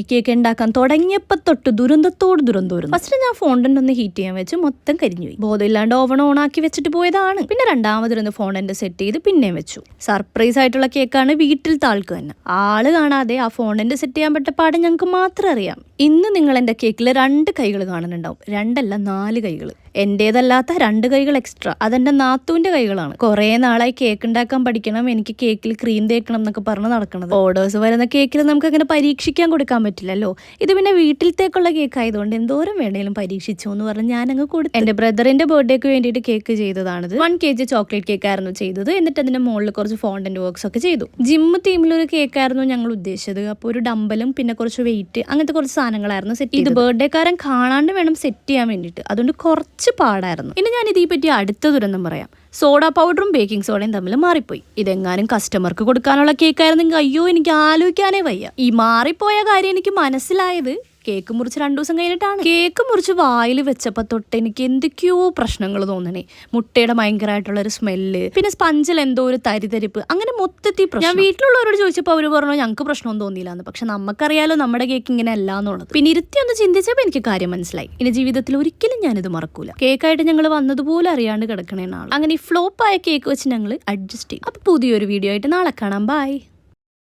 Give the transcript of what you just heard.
ഈ കേക്ക് ഉണ്ടാക്കാൻ തുടങ്ങിയപ്പോ തൊട്ട് ദുരന്തത്തോട് ദുരന്തോരും ഫസ്റ്റ് ഞാൻ ഫോണ്ടന്റ് ഒന്ന് ഹീറ്റ് ചെയ്യാൻ വെച്ച് മൊത്തം കരിഞ്ഞു കരിഞ്ഞുപോയി. ബോധമില്ലാണ്ട് ഓവൺ ഓൺ ആക്കി വെച്ചിട്ട് പോയതാണ്. പിന്നെ രണ്ടാമതൊന്ന് ഫോണ്ടന്റ് സെറ്റ് ചെയ്ത് പിന്നെയും വെച്ചു. സർപ്രൈസ് ആയിട്ടുള്ള കേക്കാണ് വീട്ടിൽ ആൾക്ക് തന്നെ. ആൾ കാണാതെ ആ ഫോണ്ടന്റ് സെറ്റ് ചെയ്യാൻ പറ്റ പാടം ഞങ്ങൾക്ക് മാത്രം അറിയാം. ഇന്ന് നിങ്ങൾ എന്റെ കേക്കിൽ രണ്ട് കൈകൾ കാണുന്നുണ്ടാവും. രണ്ടല്ല നാല് കൈകൾ എന്റേതല്ലാത്ത രണ്ട് കൈകൾ എക്സ്ട്രാ അതെന്റെ നാത്തുവിന്റെ കൈകളാണ്. കുറേ നാളായി കേക്ക് ഉണ്ടാക്കാൻ പഠിക്കണം. എനിക്ക് കേക്കിൽ ക്രീം തേക്കണം എന്നൊക്കെ പറഞ്ഞ് നടക്കണത്. ഓർഡേഴ്സ് വരുന്ന കേക്കിൽ നമുക്ക് അങ്ങനെ പരീക്ഷിക്കാൻ കൊടുക്കാൻ പറ്റില്ലല്ലോ. ഇത് പിന്നെ വീട്ടിലത്തേക്കുള്ള കേക്ക് ആയതുകൊണ്ട് എന്തോരം വേണേലും പരീക്ഷിച്ചു എന്ന് പറഞ്ഞ് ഞാനങ്ങ് കൊടുത്തു. എന്റെ ബ്രദറിന്റെ ബർത്ത്ഡേക്ക് വേണ്ടിയിട്ട് cake ചെയ്തതാണിത്. One K G chocolate cake ആയിരുന്നു ചെയ്തത്. എന്നിട്ട് അതിന്റെ മുകളിൽ കുറച്ച് ഫോണ്ടന്റ് വർക്ക്സ് ഒക്കെ ചെയ്തു. ജിം തീമിലൊരു കേക്കായിരുന്നു ഞങ്ങൾ ഉദ്ദേശിച്ചത്. അപ്പോൾ ഒരു ഡമ്പലും പിന്നെ കുറച്ച് വെയിറ്റ് അങ്ങനത്തെ കുറച്ച് സാധനങ്ങളായിരുന്നു സെറ്റ് ഇത് ബർത്ത്ഡേക്കാരൻ കാണാണ്ട് വേണം സെറ്റ് ചെയ്യാൻ വേണ്ടിയിട്ട്. അതുകൊണ്ട് കുറച്ച് പാടായിരുന്നു. ഇനി ഞാൻ ഇതേ പറ്റി അടുത്ത ദുരന്തം പറയാം. സോഡ പൗഡറും ബേക്കിംഗ് സോഡയും തമ്മിൽ മാറിപ്പോയി. ഇതെങ്ങാനും കസ്റ്റമർക്ക് കൊടുക്കാനുള്ള കേക്കായിരുന്നെങ്കിൽ അയ്യോ എനിക്ക് ആലോചിക്കാനേ വയ്യ. ഈ മാറിപ്പോയ കാര്യം എനിക്ക് മനസ്സിലായത് കേക്ക് മുറിച്ച് രണ്ടു ദിവസം കഴിഞ്ഞിട്ടാണ്. കേക്ക് മുറിച്ച് വായിൽ വെച്ചപ്പോ തൊട്ട് എനിക്ക് എന്തൊക്കെയോ പ്രശ്നങ്ങൾ തോന്നണേ. മുട്ടയുടെ ഭയങ്കരമായിട്ടുള്ള ഒരു സ്മെല്ല് പിന്നെ സ്പഞ്ചിൽ എന്തോ ഒരു തരിതരിപ്പ് അങ്ങനെ മൊത്തത്തിൽ പ്രശ്നം. ഞാൻ വീട്ടിലുള്ളവരോട് ചോദിച്ചപ്പോൾ അവർ പറഞ്ഞു ഞങ്ങൾക്ക് പ്രശ്നമൊന്നും തോന്നിയില്ല എന്ന് പക്ഷെ നമുക്കറിയാലോ നമ്മുടെ കേക്ക് ഇങ്ങനെ അല്ല എന്നുള്ളത്. പിന്നെ ഇരുത്തി ഒന്ന് ചിന്തിച്ചപ്പോൾ എനിക്ക് കാര്യം മനസ്സിലായി. ഇനി ജീവിതത്തിൽ ഒരിക്കലും ഞാനിത് മറക്കൂല. കേക്കായിട്ട് ഞങ്ങൾ വന്നതുപോലെ അറിയാണ്ട് കിടക്കണേ നാളെ. അങ്ങനെ ഈ ഫ്ലോപ്പായ കേക്ക് വെച്ച് ഞങ്ങൾ അഡ്ജസ്റ്റ് ചെയ്യും അപ്പൊ പുതിയൊരു വീഡിയോ ആയിട്ട് നാളെ കാണാം. ബൈ.